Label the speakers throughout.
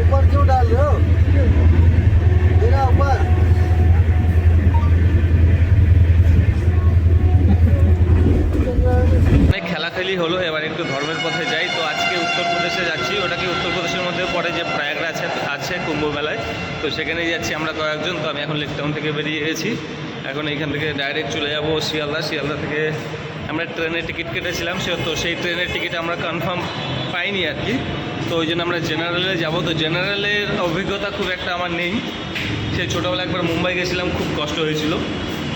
Speaker 1: ऊपर क्यों डाल रहे हो मेरा ऊपर
Speaker 2: অনেক খেলাখেলি হলো এবার একটু ধর্মের পথে যাই তো আজকে উত্তরপ্রদেশে যাচ্ছি ওটা কি উত্তরপ্রদেশের মধ্যে পড়ে যে প্রয়াগরাজ আছে আছে কুম্ভ মেলায় তো সেখানেই যাচ্ছি আমরা কয়েকজন তো আমি এখন লেক টাউন থেকে বেরিয়ে গেছি এখন এইখান থেকে ডাইরেক্ট চলে যাবো শিয়ালদা শিয়ালদা থেকে আমরা ট্রেনের টিকিট কেটেছিলাম, সে তো সেই ট্রেনের টিকিট আমরা কনফার্ম পাইনি আর কি। তো ওই জন্য আমরা জেনারেলে যাব। তো জেনারেলের অভিজ্ঞতা খুব একটা আমার নেই। সে ছোটোবেলা একবার মুম্বাই গেছিলাম, খুব কষ্ট হয়েছিল।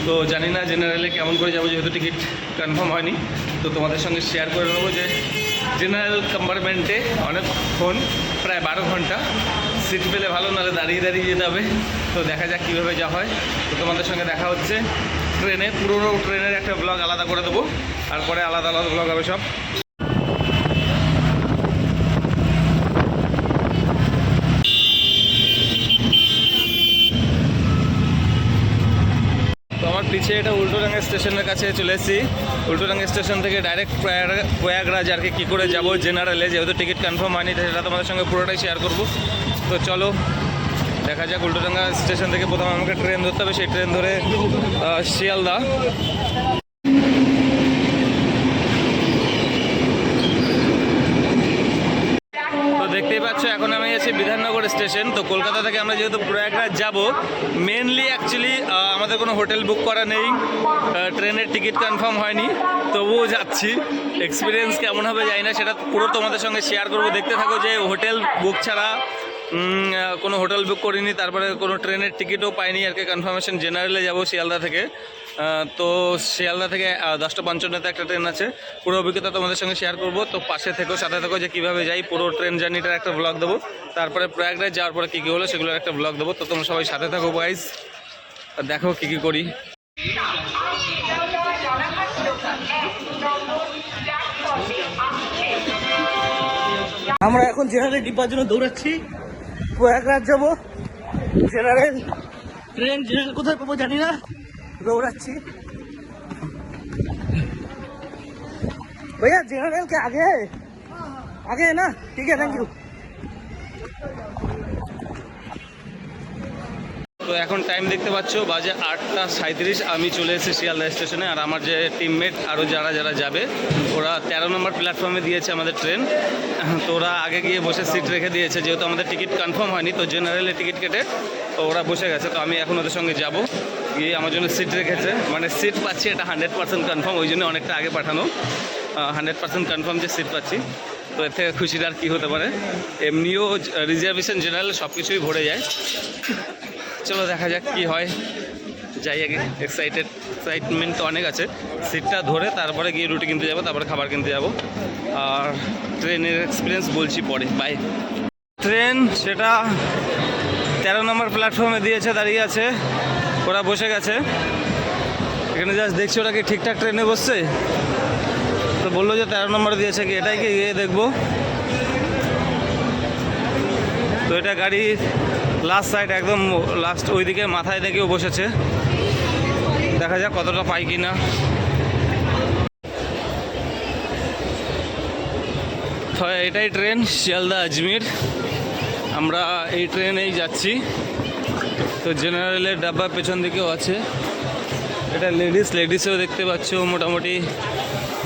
Speaker 2: তো জানি না জেনারেলে কেমন করে যাব, যেহেতু টিকিট কনফার্ম হয়নি। তো তোমাদের সঙ্গে শেয়ার করে নেব যে জেনারেল কম্পার্টমেন্টে অনেকক্ষণ প্রায় বারো ঘণ্টা সিট পেলে ভালো, নাহলে দাঁড়িয়ে দাঁড়িয়ে যেতে হবে। তো দেখা যাক কীভাবে যা হয়। তো তোমাদের সঙ্গে দেখা হচ্ছে। ট্রেনে পুরোনো ট্রেনের একটা ব্লগ আলাদা করে দেবো। তারপরে আলাদা আলাদা ব্লগ হবে সব। আমার পিছে এটা উল্টোডাঙ্গা স্টেশনের কাছে চলে এসেছি। উল্টোডাঙ্গা স্টেশন থেকে ডাইরেক্ট প্রয়াগরাজ আর কি করে যাব জেনারেলে যেহেতু টিকিট কনফার্ম হয়নি সেটা তোমাদের সঙ্গে পুরোটাই শেয়ার করব। তো চলো দেখা যাক, উল্টোডাঙ্গা স্টেশন থেকে প্রথমে আমাকে ট্রেন ধরতে হবে, সেই ট্রেন ধরে শিয়ালদা। দেখতেই পাচ্ছ, এখন আমি আছি বিধাননগর স্টেশন। তো কলকাতা থেকে আমরা যেহেতু প্রয়াগরাজ যাব মেনলি অ্যাকচুয়ালি আমাদের কোনো হোটেল বুক করা নেই ট্রেনের টিকিট কনফার্ম হয়নি, তবুও যাচ্ছি। এক্সপিরিয়েন্স কেমন হবে জানি না, সেটা পুরো তোমাদের সঙ্গে শেয়ার করব। দেখতে থাকো যে হোটেল বুক ছাড়া কোনো হোটেল বুক করিনি, তারপরে কোনো ট্রেনের টিকিটও পাইনি, আর কি কনফার্মেশন জেনারেলে যাব শিয়ালদা থেকে। তো শিয়ালদা থেকে দশটা পঞ্চান্নতে একটা ট্রেন আছে। পুরো অভিজ্ঞতা তোমাদের সঙ্গে শেয়ার করব। তো পাশে থেকো, সাথে থেকো যে কীভাবে যাই, পুরো ট্রেন জার্নিটার একটা ব্লগ দেবো। তারপরে প্রয়াগরাজ যাওয়ার পরে কী কী হলো, সেগুলোর একটা ব্লগ দেবো। তো তোমরা সবাই সাথে থাকো গাইজ দেখো কী কী করি।
Speaker 1: আমরা এখন জেনারেল ডিব্বার জন্য দৌড়াচ্ছি প্রয়াগরাজ যাবো জেনারেল ট্রেন জেনারেল কোথায় পাবো জানি না দৌড়াচ্ছি भैया जनरल के आगे है आगे है ना ठीक है थैंक यू
Speaker 2: তো এখন টাইম দেখতে পাচ্ছ, বাজে আটটা সাঁত্রিশ আমি চলে এসেছি শিয়ালদা স্টেশনে, আর আমার যে টিমমেট আরও যারা যারা যাবে, ওরা তেরো নম্বর প্ল্যাটফর্মে দিয়েছে আমাদের ট্রেন তো ওরা আগে গিয়ে বসে সিট রেখে দিয়েছে, যেহেতু আমাদের টিকিট কনফার্ম হয়নি, তো জেনারেলে টিকিট কেটে তো ওরা বসে গেছে, তো আমি এখন ওদের সঙ্গে যাব। গিয়ে আমার জন্য সিট রেখেছে মানে সিট পাচ্ছি এটা হান্ড্রেড পার্সেন্ট কনফার্ম ওই জন্য অনেকটা আগে পাঠানো। হান্ড্রেড পার্সেন্ট কনফার্ম যে সিট পাচ্ছি। তো এর থেকে খুশির আর কী হতে পারে। এমনিও রিজার্ভেশন জেনারেল সব কিছুই ভরে যায়। চলো দেখা যাক কি হয়। যাই আগে এক্সাইটেড এক্সাইটমেন্ট তো অনেক আছে। সিটটা ধরে তারপরে গিয়ে রুটি কিনতে যাব, তারপরে খাবার কিনতে যাব। আর ট্রেনের এক্সপিরিয়েন্স বলছি পরে বাই ট্রেন সেটা তেরো নম্বর প্ল্যাটফর্মে দিয়েছে, দাঁড়িয়ে আছে। ওরা বসে গেছে। এখানে জাস্ট দেখছি ওরা কি ঠিকঠাক ট্রেনে বসছে? তো বলল যে তেরো নম্বর দিয়েছে কি, এটাই কি গিয়ে দেখব। তো এটা গাড়ি লাস্ট সাইড একদম লাস্ট ওইদিকে মাথায় দেখেও বসেছে। দেখা যাক কতটা পাই কি না এটাই ট্রেন শিয়ালদা, আজমির। আমরা এই ট্রেনেই যাচ্ছি। তো জেনারেলের ডাব্বা পেছন দিকেও আছে। এটা লেডিস লেডিসেও দেখতে পাচ্ছ, মোটামুটি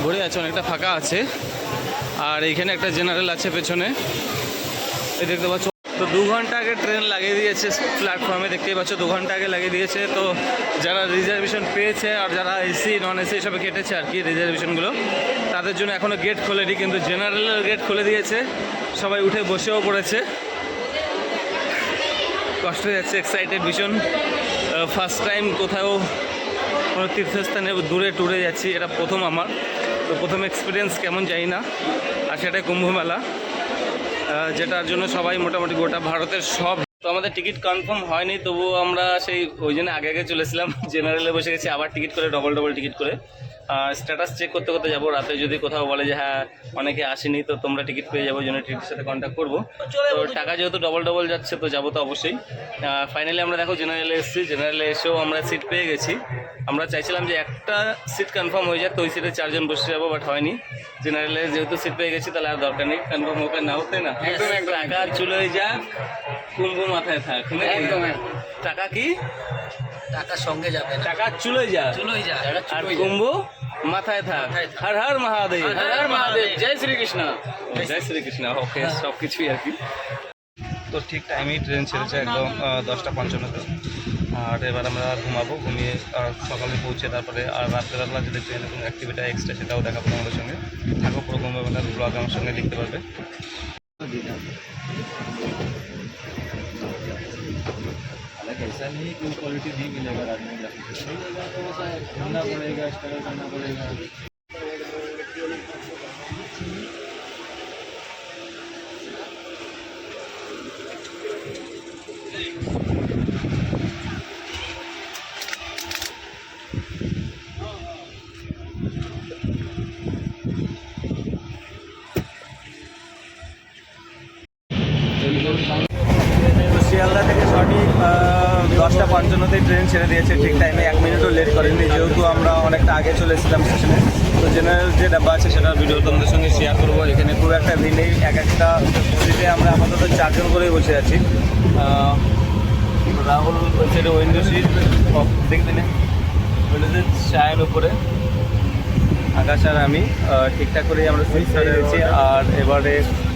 Speaker 2: ভরে আছে, অনেকটা ফাঁকা আছে। আর এইখানে একটা জেনারেল আছে পেছনে। এই দেখতে পাচ্ছ তো দু ঘণ্টা আগে ট্রেন লাগিয়ে দিয়েছে প্ল্যাটফর্মে দেখতেই পাচ্ছ দু ঘণ্টা আগে লাগিয়ে দিয়েছে। তো যারা রিজার্ভেশন পেয়েছে আর যারা এসি নন এসি সবে কেটেছে আর কি রিজার্ভেশনগুলো তাদের জন্য এখনও গেট খোলেনি কিন্তু জেনারেলের গেট খুলে দিয়েছে। সবাই উঠে বসেও পড়েছে। কষ্ট হয়ে যাচ্ছে এক্সাইটেড ভীষণ। ফার্স্ট টাইম কোথাও কোনো তীর্থস্থানে দূরে ট্যুরে যাচ্ছি এটা প্রথম আমার। তো প্রথম এক্সপিরিয়েন্স কেমন জানি না আর সেটাই কুম্ভ মেলা আহ, যেটার জন্য সবাই মোটামুটি গোটা ভারতের সব তো আমাদের টিকিট কনফার্ম হয়নি, তবুও আমরা সেই ওই জন্য আগে আগে চলেছিলাম। জেনারেলে বসে গেছি, আবার টিকিট করে ডবল ডবল টিকিট করে। স্ট্যাটাস চেক করতে করতে যাব। রাতে যদি কোথাও বলে যে হ্যাঁ অনেকে আসেনি তো তোমরা টিকিট পেয়ে যাব জন্য টিকিটের সাথে কন্ট্যাক্ট করব। তো টাকা যেহেতু ডবল ডবল যাচ্ছে তো যাব তো অবশ্যই। ফাইনালি আমরা দেখো জেনারেলে এসেছি। জেনারেলে এসেও আমরা সিট পেয়ে গেছি। আমরা চাইছিলাম যে একটা সিট কনফার্ম হয়ে যাক তো ওই সিটে চারজন বসে যাব বাট হয়নি। জেনারেলে যেহেতু সিট পেয়ে গেছি তাহলে আর দরকার নেই। কনফার্ম হোক আর না। হোক তাই না টাকা চলে যা কুম্ভ মাথায় থাক
Speaker 1: একদম,
Speaker 2: টাকা কি?
Speaker 1: টাকার সঙ্গে যাবে না।
Speaker 2: টাকা চলে যা।
Speaker 1: চলোই যা।
Speaker 2: আর কুম্ভ মাথায় থাক। হর হর মহাদেব
Speaker 1: হর হর মহাদেব। জয় শ্রীকৃষ্ণ।
Speaker 2: জয় শ্রীকৃষ্ণ। ওকে সব কিছুই আর কি। তো ঠিক টাইমেই ট্রেন ছেড়েছে একদম দশটা পঞ্চান্নতে। আর এবার আমরা ঘুমাবো ঘুমিয়ে সকালে পৌঁছে তারপরে আর রাত্রেবেলা যদি ট্রেনে কোনো অ্যাক্টিভিটি এক্সট্রা সেটাও দেখাবো আমাদের সঙ্গে। থাকো পুরো ঘুমবেলার ব্লগ আমার সঙ্গে লিখতে পারবে।
Speaker 3: ऐसा नहीं है कि वो क्वालिटी नहीं मिलेगा राजमा जाके घूमना पड़ेगा स्ट्रगल करना पड़ेगा
Speaker 2: ভিডিও তোমাদের সঙ্গে শেয়ার করব। এখানে খুব একটা ভিড় নেই। এক একটা সিটে আমরা আপাতত চারজন করেই বসে আছি। রাহুল সাইডে উইন্ডো সিট দেখতে নে চায়ের উপরে। আকাশ আর আমি ঠিকঠাক করেই আমরা সুইচ ছেড়ে দিয়েছি আর এবারে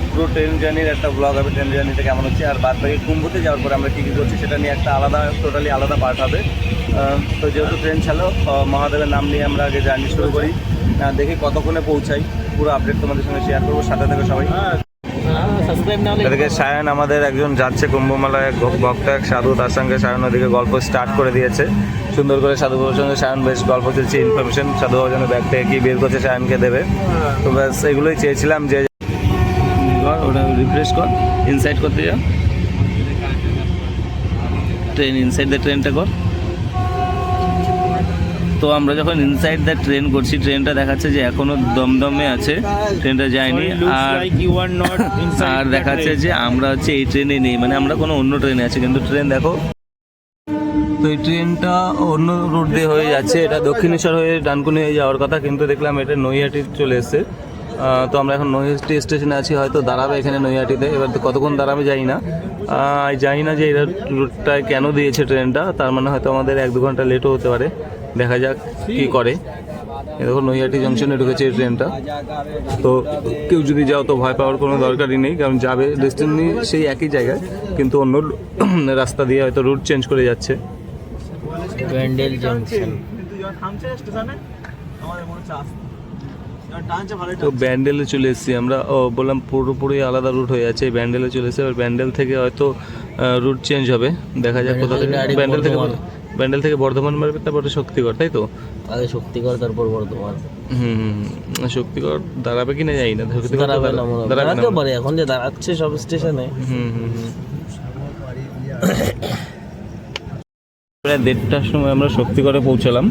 Speaker 2: পুরো ট্রেন জার্নির একটা ব্লগ হবে। ট্রেন জার্নিটা কেমন হচ্ছে? আর বাদ বাকি কুম্ভতে যাওয়ার পরে আমরা কী কী করছি সেটা নিয়ে একটা আলাদা টোটালি আলাদা পার্ট হবে। তো যেহেতু ট্রেন আহ, মহাদেবের নাম নিয়ে আমরা আগে জার্নি শুরু করি। দেখি কতক্ষণে পৌঁছাই পুরো আপডেট তোমাদের সঙ্গে শেয়ার করব। সাথে থেকে সবাই।
Speaker 1: সাবস্ক্রাইব না
Speaker 2: এদিকে সায়ন আমাদের একজন যাচ্ছে কুম্ভমেলায় ভক্ত এক সাধু তার সঙ্গে সায়ন ওদিকে গল্প স্টার্ট করে দিয়েছে। সুন্দর করে সাধু বাবুর সঙ্গে সায়ন বেশ গল্প চলছে ইনফরমেশন সাধু বাবু যেন ব্যাগ থেকে কি বের করছে সায়নকে দেবে। তো ব্যাস এগুলোই চেয়েছিলাম যে ওটা রিফ্রেশ কর ইনসাইড করতে যাও ট্রেন ইনসাইড দ্য ট্রেনটা কর। তো আমরা যখন ইনসাইড দ্য ট্রেন করছি ট্রেনটা দেখাচ্ছে যে এখনও দমদমে আছে ট্রেনটা যায়নি। আর আর দেখাচ্ছে যে আমরা হচ্ছে এই ট্রেনে নেই মানে আমরা কোনো অন্য ট্রেনে আছি কিন্তু ট্রেন দেখো। তো এই ট্রেনটা অন্য রুট দিয়ে হয়ে যাচ্ছে এটা দক্ষিণেশ্বর হয়ে ডানকুনি হয়ে যাওয়ার কথা কিন্তু দেখলাম এটা নৈহাটি চলে এসেছে। তো আমরা এখন নৈহাটি স্টেশনে আছি হয়তো দাঁড়াবে এখানে নৈহাটিতে এবার তো কতক্ষণ দাঁড়াবে যাই না। জানি না যে এটা রুটটায় কেন দিয়েছে ট্রেনটা তার মানে হয়তো আমাদের এক দু ঘণ্টা লেটও হতে পারে। দেখা যাক কি করে। দেখো নৈহাটি জংশনে ঢুকেছে এই ট্রেনটা। তো কেউ যদি যাও তো ভয় পাওয়ার কোনো দরকারই নেই কারণ যাবে ডেস্টিনি সেই একই জায়গায় কিন্তু অন্য রাস্তা দিয়ে হয়তো রুট চেঞ্জ করে যাচ্ছে।
Speaker 1: ব্যান্ডেল জংশন
Speaker 2: তো ব্যান্ডেলে চলে এসেছি আমরা। ও বললাম পুরোপুরি আলাদা রুট হয়ে যাচ্ছে ব্যান্ডেলে চলে এসেছি। এবার ব্যান্ডেল থেকে হয়তো রুট চেঞ্জ হবে। দেখা যাক কোথা থেকে ব্যান্ডেল থেকে। ব্যান্ডেল থেকে বর্ধমান মারবে তারপরে শক্তিগড় তাই তো?
Speaker 1: আগে শক্তিগড় তারপর বর্ধমান।
Speaker 2: হুম। শক্তিগড় দাঁড়াবে কি না জানি না শক্তিগড়
Speaker 1: দাঁড়াবে না দাঁড়াতেও পারে এখন যে দাঁড়াচ্ছে সব স্টেশনে।
Speaker 2: হুম হুম হুম। প্রায় দেড়টার সময় আমরা শক্তিগড়ে পৌঁছালাম।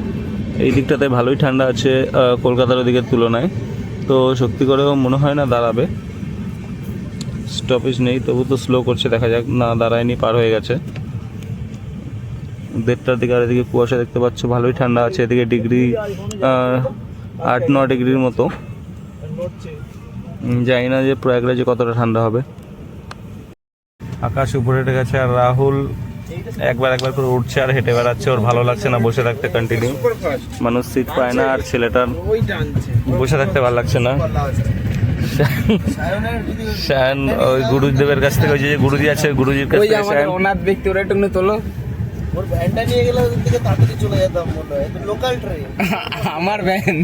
Speaker 2: এই দিকটাতে ভালোই ঠান্ডা আছে আহ, কলকাতার ওদিকের তুলনায়। তো শক্তিগড়েও মনে হয় না দাঁড়াবে। স্টপেজ নেই তবু তো স্লো করছে দেখা যাক না দাঁড়ায়নি পার হয়ে গেছে। দেড়টার দিকে আর এদিকে কুয়াশা দেখতে পাচ্ছ ভালোই ঠান্ডা আছে এদিকে ডিগ্রি আট ন ডিগ্রির মতো। জানি না যে প্রয়াগরাজে কতটা ঠান্ডা হবে। আকাশ উপরে উঠে গেছে আর রাহুল একবার একবার করে উঠছে আর হেঁটে বেড়াচ্ছে ওর ভালো লাগছে না বসে থাকতে কন্টিনিউ মানুষ সিট পায় না আর ছেলেটার বসে থাকতে ভালো লাগছে না। শায়ন ওই গুরুদেবের কাছ থেকে ওই যে গুরুজি আছে গুরুজির কাছ থেকে শায়ন
Speaker 3: অনাথ ব্যক্তি ওরা একটু তোলো।
Speaker 1: ওর ভ্যানটা নিয়ে গেলে ওদের দিকে তাড়াতাড়ি চলে যেতাম মনে হয়। লোকাল ট্রেন
Speaker 3: আমার ভ্যান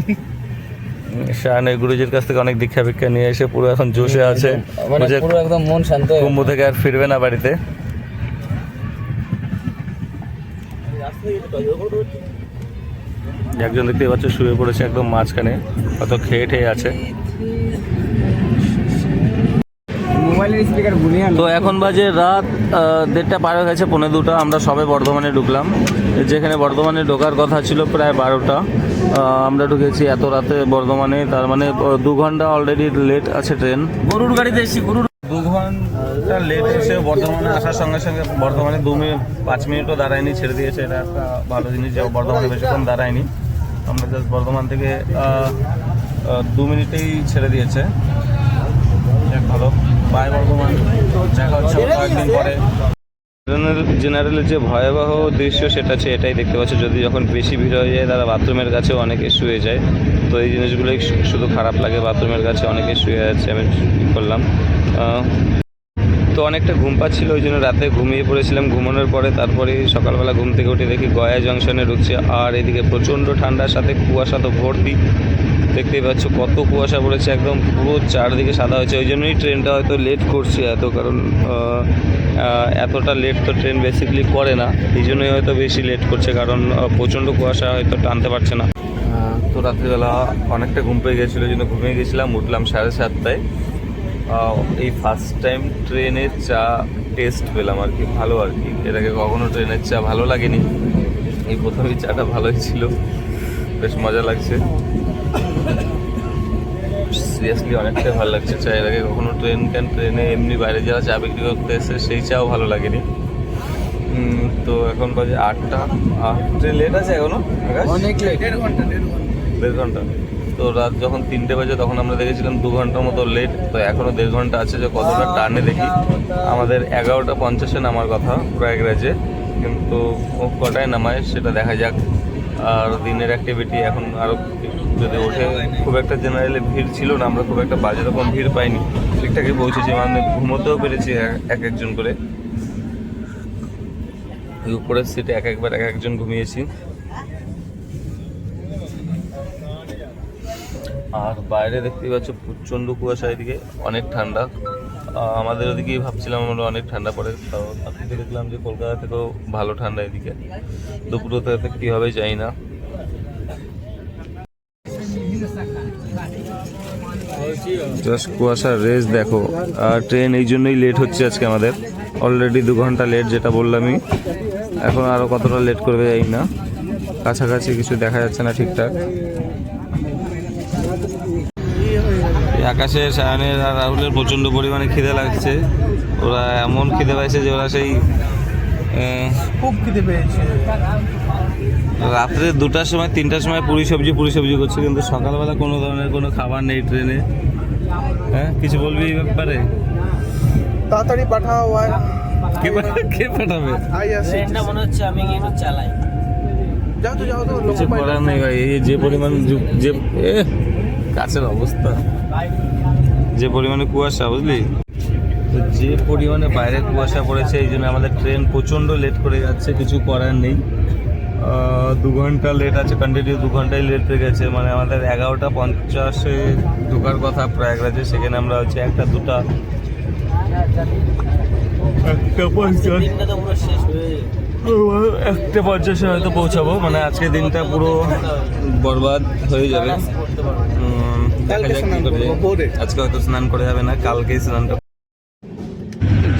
Speaker 2: গুরুজির কাছ থেকে অনেক দীক্ষা ভিক্ষা নিয়ে এসে পুরো এখন জোশে আছে।
Speaker 3: মানে পুরো একদম মন শান্ত
Speaker 2: কুম্ভ থেকে আর ফিরবে না বাড়িতে। একজন দেখতে পাচ্ছ শুয়ে পড়েছে একদম মাঝখানে হয়তো খেয়ে ঠেয়ে আছে। তো এখন বাজে রাত দেড়টা পার হয়ে গেছে পৌনে দুটো। আমরা সবে বর্ধমানে ঢুকলাম। যেখানে বর্ধমানে ঢোকার কথা ছিল প্রায় বারোটা। আমরা ঢুকেছি এত রাতে বর্ধমানে। তার মানে দু ঘণ্টা অলরেডি লেট আছে ট্রেন
Speaker 1: গরুর গাড়িতে এসেছি গরুর
Speaker 2: দু ঘণ্টা লেট এসে বর্ধমানে আসার সঙ্গে সঙ্গে বর্ধমানে দু মিনিট পাঁচ মিনিটও দাঁড়ায়নি ছেড়ে দিয়েছে। এটা একটা ভালো জিনিস যে বর্ধমানে বেশিক্ষণ দাঁড়ায়নি। আমরা জাস্ট বর্ধমান থেকে দু মিনিটেই ছেড়ে দিয়েছে। ভালো। বাই বর্ধমান। দেখা হচ্ছে কয়েকদিন পরে। জেনারেলের যে ভয়াবহ দৃশ্য সেটা হচ্ছে এটাই দেখতে পাচ্ছ যদি যখন বেশি ভিড় হয়ে যায় তারা বাথরুমের কাছেও অনেকে শুয়ে যায়। তো এই জিনিসগুলোই শুধু খারাপ লাগে বাথরুমের কাছে অনেকে শুয়ে যাচ্ছে আমি করলাম। আহ, তো অনেকটা ঘুম পাচ্ছিল ওই জন্য রাতে ঘুমিয়ে পড়েছিলাম। ঘুমানোর পরে তারপরে সকালবেলা ঘুম থেকে উঠে দেখি গয়া জংশনে ঢুকছে। আর এদিকে প্রচণ্ড ঠান্ডার সাথে কুয়াশা তো ভর্তি। দেখতেই পাচ্ছ কত কুয়াশা পড়েছে, একদম পুরো চারদিকে সাদা হয়েছে। ওই জন্যই ট্রেনটা হয়তো লেট করছে এত, কারণ এতটা লেট তো ট্রেন বেসিকলি করে না। এই জন্যই হয়তো বেশি লেট করছে, কারণ প্রচণ্ড কুয়াশা হয়তো টানতে পারছে না। তো রাত্রিবেলা অনেকটা ঘুম পেয়ে গেছিল জন্য ঘুমিয়ে গেছিলাম, উঠলাম সাড়ে সাতটায়। এই ফার্স্ট টাইম ট্রেনের চা টেস্ট পেলাম আর কি, ভালো আর কি। এর আগে কখনো ট্রেনের চা ভালো লাগেনি। এই প্রথমেই চাটা ভালোই ছিল। বেশ মজা লাগছে। সিরিয়াসলি অনেকটাই ভালো লাগছে চা। এর আগে কখনো ট্রেন ক্যান ট্রেনে এমনি বাইরে যারা চা বিক্রি করতে এসে সেই চাও ভালো লাগেনি। তো এখন বাজে আটটা। ট্রেন লেট আছে এখনও
Speaker 3: অনেক লেট
Speaker 2: দেড় ঘণ্টা তো রাত যখন তিনটে বাজে তখন আমরা দেখেছিলাম দু ঘণ্টার মতো লেট তো এখনও দেড় ঘণ্টা আছে যে কতটা টানে দেখি। আমাদের এগারোটা পঞ্চাশে নামার কথা প্রয়াগরাজে কিন্তু ও কটায় নামায় সেটা দেখা যাক। আর দিনের অ্যাক্টিভিটি এখন আরও যদি ওঠে, খুব একটা জেনারেলে ভিড় ছিল না, আমরা খুব একটা বাজে রকম ভিড় পাইনি। ঠিকঠাকই পৌঁছেছি মানে ঘুমোতেও পেরেছি এক- এক একজন করে। ওই উপরের সিটে এক একবার এক একজন ঘুমিয়েছি। আর বাইরে দেখতেই পাচ্ছ প্রচণ্ড কুয়াশা এদিকে, অনেক ঠান্ডা। আমাদের ওদিকেই ভাবছিলাম আমরা অনেক ঠান্ডা পড়ে, তাও দেখলাম যে কলকাতা থেকেও ভালো ঠান্ডা এদিকে। দুপুরতে কী হবে জানি না। জাস্ট কুয়াশার রেস দেখো। আর ট্রেন এই জন্যই লেট হচ্ছে আজকে আমাদের। অলরেডি দু ঘণ্টা লেট যেটা বললামই। এখন আরও কতটা লেট করবে যাই না। কাছাকাছি কিছু দেখা যাচ্ছে না ঠিকঠাক। আকাশে সায়নের আর রাহুলের প্রচণ্ড পরিমাণে খিদে লাগছে। ওরা এমন খিদে পাইছে যে ওরা সেই
Speaker 1: খুব খিদে পেয়েছে।
Speaker 2: রাত্রে দুটার সময় তিনটার সময় পুরি সবজি পুরি সবজি করছে কিন্তু সকালবেলা কোনো ধরনের কোনো খাবার নেই ট্রেনে। হ্যাঁ কিছু বলবি এই ব্যাপারে?
Speaker 1: তাড়াতাড়ি পাঠাও আর
Speaker 2: কে কে পাঠাবে?
Speaker 1: আই আসি
Speaker 3: ট্রেনটা মনে হচ্ছে আমি গিয়ে একটু চালাই।
Speaker 1: যাও তো যাও তো
Speaker 2: কিছু করার নেই ভাই এই যে পরিমাণ যু- যে এ কাছের অবস্থা। যে পরিমাণে কুয়াশা বুঝলি? তো যে পরিমাণে বাইরে কুয়াশা পড়েছে এই জন্য আমাদের ট্রেন প্রচণ্ড লেট করে যাচ্ছে কিছু করার নেই। দু ঘণ্টা লেট আছে কন্টিনিউ দু ঘন্টাই লেট হয়ে গেছে। মানে আমাদের এগারোটা পঞ্চাশে ঢোকার কথা প্রয়াগরাজে সেখানে আমরা হচ্ছে একটা দুটা। একটা পঞ্চাশ
Speaker 3: হয়ে
Speaker 2: একটা হয়তো পৌঁছাবো মানে আজকে দিনটা পুরো বরবাদ হয়ে যাবে। আজকে হয়তো স্নান করে যাবে না কালকেই স্নানটা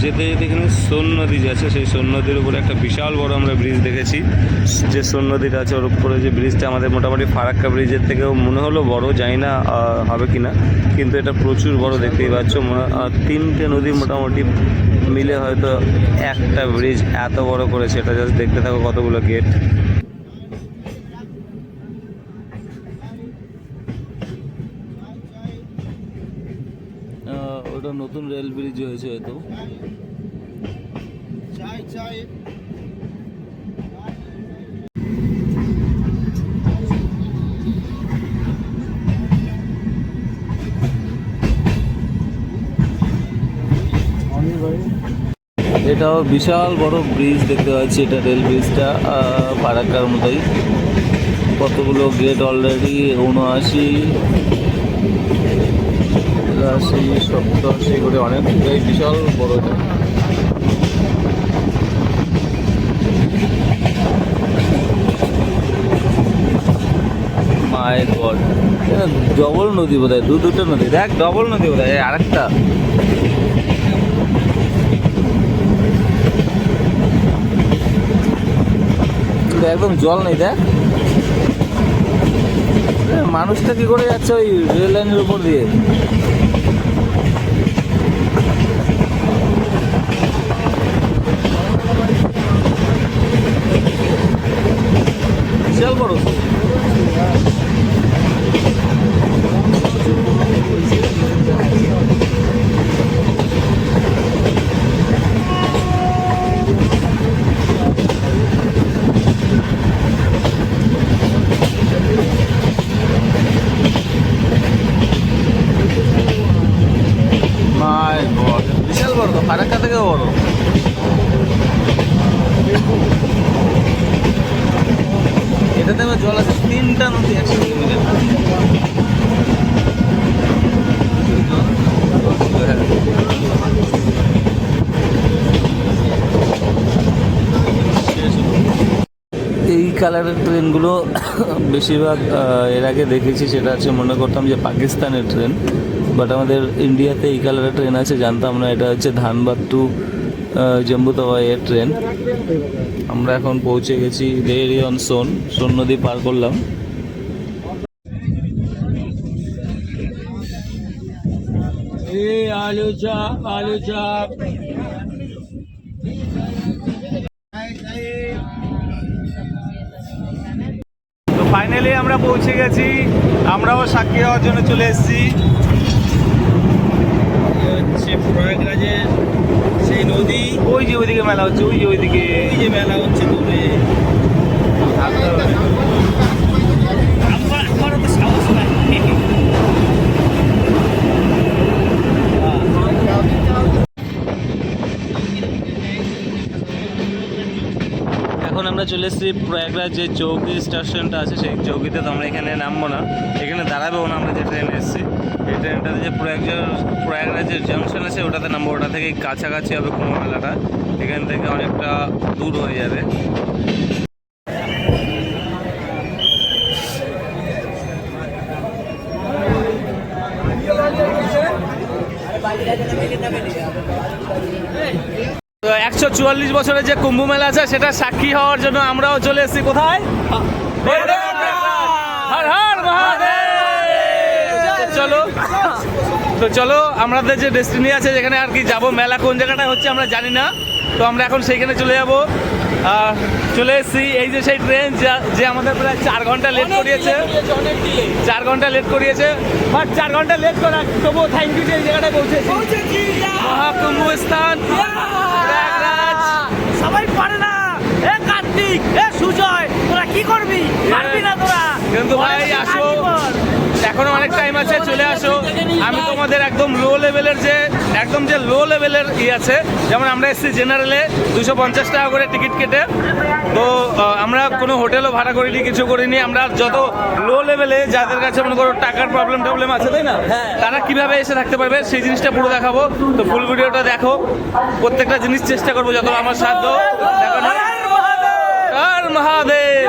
Speaker 2: যেতে যেতে এখানে সোন নদী আছে, সেই সোন নদীর উপরে একটা বিশাল বড় আমরা ব্রিজ দেখেছি। যে সোন নদীটা আছে, ওর উপরে যে ব্রিজটা আমাদের মোটামুটি ফারাক্কা ব্রিজের থেকেও মনে হলো বড়, জানি না হবে কি না কিন্তু এটা প্রচুর বড়, দেখতেই পাচ্ছ তিনটে নদী মোটামুটি মিলে হয়তো একটা ব্রিজ এত বড় করেছে। এটা জাস্ট দেখতে থাকো কতগুলো গেট ওটা নতুন রেল ব্রিজ হয়েছে হয়তো। এটাও বিশাল বড় ব্রিজ দেখতে পাচ্ছি, এটা রেল ব্রিজটা ফারাক্কার মতোই। কতগুলো গেট অলরেডি উনআশি সপ্তাশি করে অনেক। বিশাল বড় এটা। মাই গড। ডবল নদী বোধ হয় দু দুটো নদী। দেখ ডবল নদী বোধ হয় আরেকটা। একদম জল নেই দেখ। মানুষটা কি করে যাচ্ছে ওই রেল লাইনের উপর দিয়ে বিশাল বড় মাই গড বিশাল বড় তো ফারাক্কা থেকেও বড় আবার জল আছে, তিনটা নদী একসাথে মিলে এই কালারের ট্রেনগুলো বেশিরভাগ এর আগে দেখেছি, সেটা হচ্ছে মনে করতাম যে পাকিস্তানের ট্রেন বাট আমাদের ইন্ডিয়াতে এই কালারের ট্রেন আছে, জানতাম না, এটা হচ্ছে ধানবাদ টু জম্বু এর ট্রেন আমরা এখন পৌঁছে গেছি রেরিয়ন সোন সোন নদী পার করলাম। তো ফাইনালি আমরা পৌঁছে গেছি। আমরাও সাক্ষী হওয়ার জন্য চলে এসেছি।
Speaker 1: হচ্ছে প্রয়াগরাজের নদী
Speaker 2: ওই যে ওইদিকে মেলা হচ্ছে ওই যে ওইদিকে।
Speaker 1: এই যে মেলা হচ্ছে দূরে।
Speaker 2: এখন আমরা চলে এসেছি প্রয়াগরাজ যে চৌকি স্টেশনটা আছে সেই চৌকিতে তো আমরা এখানে নামবো না। এখানে দাঁড়াবেও না আমরা যে ট্রেনে এসেছি। এই ট্রেনটাতে যে প্রয়াগরাজ প্রয়াগরাজের জাংশন আছে ওটাতে নামবো। ওটা থেকে কাছাকাছি হবে কুম্ভ মেলাটা এখান থেকে অনেকটা দূর হয়ে যাবে। একশো চুয়াল্লিশ বছরের যে কুম্ভ মেলা আছে সেটা সাক্ষী হওয়ার জন্য আমরাও চলে এসেছি। কোথায় হর হর মহাদেব চলো। তো চলো আমাদের যে ডেস্টিনি আছে যেখানে আর কি যাব মেলা কোন জায়গাটা হচ্ছে আমরা জানি না। তো আমরা এখন সেইখানে চলে যাব। আর চলে এসেছি এই যে সেই ট্রেন যে আমাদের প্রায় চার ঘণ্টা লেট করিয়েছে। চার ঘণ্টা লেট করিয়েছে। বাট চার ঘণ্টা লেট করা তবুও থ্যাংক ইউ যে এই জায়গাটায় পৌঁছেছি। মহাকুম্ভ স্থান
Speaker 1: সবাই পারে না। এ কার্তিক এ সুজয় তোরা কি করবি? পারবি না তোরা?
Speaker 2: কিন্তু ভাই আসো। এখনও অনেক টাইম আছে চলে আসো। আমি তোমাদের একদম লো লেভেলের যে একদম যে লো লেভেলের ই আছে যেমন আমরা এসেছি জেনারেলে দুশো পঞ্চাশ টাকা করে টিকিট কেটে। তো আমরা কোনো হোটেলও ভাড়া করিনি কিছু করিনি আমরা যত লো লেভেলে যাদের কাছে মনে করো টাকার প্রবলেম টবলেম আছে তাই না? তারা কীভাবে এসে থাকতে পারবে সেই জিনিসটা পুরো দেখাবো। তো ফুল ভিডিওটা দেখো। প্রত্যেকটা জিনিস চেষ্টা করব যত আমার সাধ্য দেখানো আর মহাদেব!